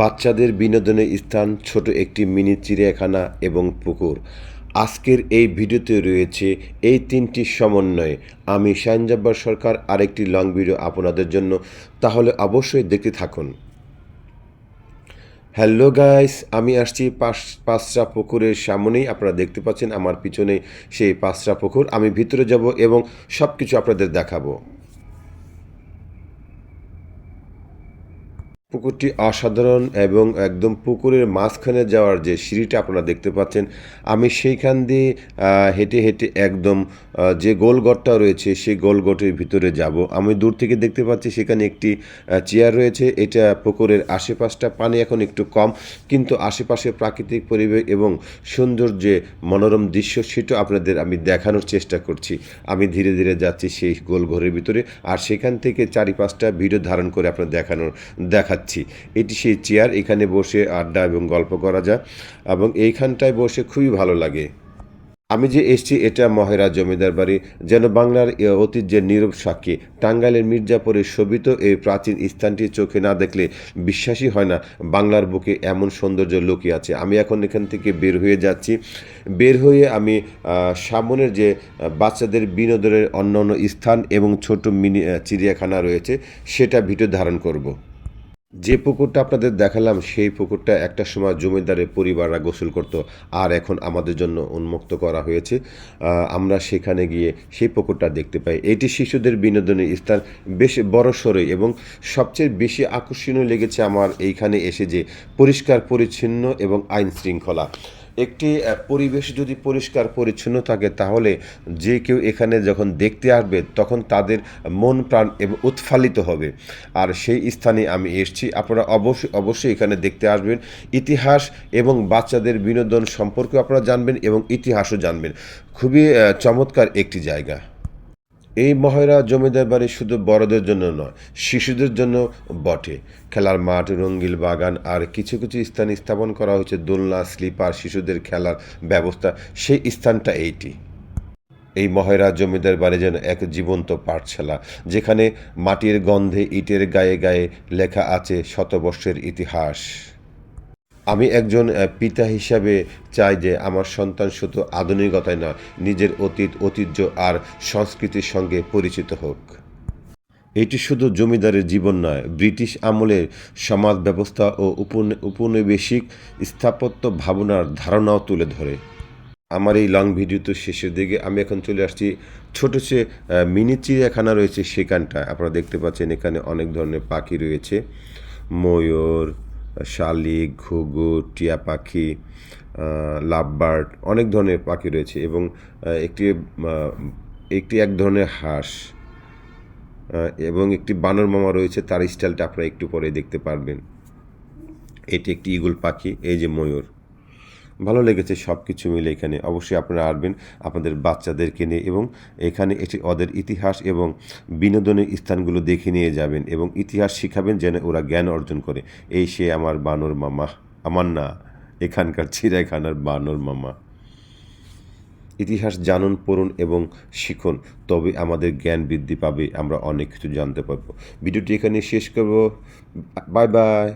বাচ্চাদের বিনোদনের স্থান, ছোট একটি মিনি চিড়িয়াখানা এবং পুকুর। আজকের এই ভিডিওতে রয়েছে এই তিনটি সমন্বয়ে। আমি শাহিনজাব্বার সরকার, আরেকটি লং ভিডিও আপনাদের জন্য। তাহলে অবশ্যই দেখতে থাকুন। হ্যালো গাইস, আমি আসছি পাঁচ পাঁচটা পুকুরের সামনেই। আপনারা দেখতে পাচ্ছেন আমার পিছনে সেই পাঁচটা পুকুর। আমি ভিতরে যাব এবং সব কিছু আপনাদের দেখাবো। পুকুরটি অসাধারণ এবং একদম পুকুরের মাঝখানে যাওয়ার যে সিঁড়িটা আপনারা দেখতে পাচ্ছেন, আমি সেইখান দিয়ে হেঁটে হেঁটে একদম যে গোলগটটা রয়েছে সেই গোলগটের ভিতরে যাব। আমি দূর থেকে দেখতে পাচ্ছি সেখানে একটি চেয়ার রয়েছে। এটা পুকুরের আশেপাশটা, পানি এখন একটু কম, কিন্তু আশেপাশে প্রাকৃতিক পরিবেশ এবং সুন্দর যে মনোরম দৃশ্য সেটা আপনাদের আমি দেখানোর চেষ্টা করছি। আমি ধীরে ধীরে যাচ্ছি সেই গোল ঘরের ভিতরে, আর সেখান থেকে চারি পাঁচটা ভিডিও ধারণ করে আপনার দেখানোর দেখাচ্ছি এটি সেই চেয়ার, এখানে বসে আড্ডা এবং গল্প করা যায় এবং এইখানটায় বসে খুবই ভালো লাগে। আমি যে এসছি, এটা মহেরা জমিদার বাড়ি, যেন বাংলার ঐতিহ্যের নীরব সাক্ষী, টাঙ্গাইলের মির্জাপুরে শোভিত এই প্রাচীন স্থানটি চোখে না দেখলে বিশ্বাসই হয় না বাংলার বুকে এমন সৌন্দর্য লুকিয়ে আছে। আমি এখন এখান থেকে বের হয়ে যাচ্ছি। বের হয়ে আমি সামনের যে বাচ্চাদের বিনোদনের অন্যান্য স্থান এবং ছোট মিনি চিড়িয়াখানা রয়েছে, সেটা ভিডিও ধারণ করব। যে পুকুরটা আপনাদের দেখালাম, সেই পুকুরটা একটা সময় জমিদারের পরিবাররা গোসল করত, আর এখন আমাদের জন্য উন্মুক্ত করা হয়েছে। আমরা সেখানে গিয়ে সেই পুকুরটা দেখতে পাই। এটি শিশুদের বিনোদনের স্থান, বেশ বড় সরে এবং সবচেয়ে বেশি আকর্ষণীয় লেগেছে আমার এইখানে এসে যে পরিষ্কার, পরিচ্ছন্ন এবং আইন শৃঙ্খলা। একটি পরিবেশ যদি পরিষ্কার পরিচ্ছন্ন থাকে তাহলে যে কেউ এখানে যখন দেখতে আসবে তখন তাদের মন প্রাণ এবং উৎফালিত হবে। আর সেই স্থানে আমি এসছি। আপনারা অবশ্যই অবশ্যই এখানে দেখতে আসবেন। ইতিহাস এবং বাচ্চাদের বিনোদন সম্পর্কে আপনারা জানবেন এবং ইতিহাসও জানবেন। খুবই চমৎকার একটি জায়গা। এই মহেরা জমিদার বাড়ি শুধু বড়দের জন্য নয়, শিশুদের জন্য বটে। খেলার মাঠ রঙ্গিল বাগান আর কিছু কিছু স্থান স্থাপন করা হয়েছে। দোলনা, স্লিপার, শিশুদের খেলার ব্যবস্থা, সেই স্থানটা এইটি। এই মহেরা জমিদার বাড়ি যেন এক জীবন্ত পাঠশালা, যেখানে মাটির গন্ধে, ইটের গায়ে গায়ে লেখা আছে শতবর্ষের ইতিহাস। আমি একজন পিতা হিসাবে চাই যে আমার সন্তান শুধু আধুনিকতায় নয়, নিজের অতীত, ঐতিহ্য আর সংস্কৃতির সঙ্গে পরিচিত হোক। এটি শুধু জমিদারের জীবন নয়, ব্রিটিশ আমলের সমাজ ব্যবস্থা ও উপনিবেশিক স্থাপত্য ভাবনার ধারণাও তুলে ধরে। আমার এই লং ভিডিও তো শেষের দিকে আমি এখন চলে আসছি, ছোটো সে মিনি চিড়িয়াখানা রয়েছে সেখানটায়। আপনারা দেখতে পাচ্ছেন এখানে অনেক ধরনের পাখি রয়েছে। ময়ূর শালিক, ঘুঘু, টিয়া পাখি লাভবার্ড, অনেক ধরনের পাখি রয়েছে এবং একটি একটি এক ধরনের হাঁস এবং একটি বানর মামা রয়েছে, তার স্টাইলটা আপনারা একটু পরে দেখতে পারবেন। এটি একটি ইগল পাখি, এই যে ময়ূর। ভালো লেগেছে সব কিছু মিলে এখানে। অবশ্যই আপনারা আসবেন আপনাদের বাচ্চাদেরকে নিয়ে এবং এখানে এটি ওদের ইতিহাস এবং বিনোদনের স্থানগুলো দেখে নিয়ে যাবেন এবং ইতিহাস শিখাবেন যেন ওরা জ্ঞান অর্জন করে। এই সে আমার বানর মামা। আমার না, এখানকার চিড়িয়াখানার বানর মামা। ইতিহাস জানুন, পড়ুন এবং শিখুন, তবে আমাদের জ্ঞান বৃদ্ধি পাবে, আমরা অনেক কিছু জানতে পারব। ভিডিওটি এখানে শেষ করব। Bye bye.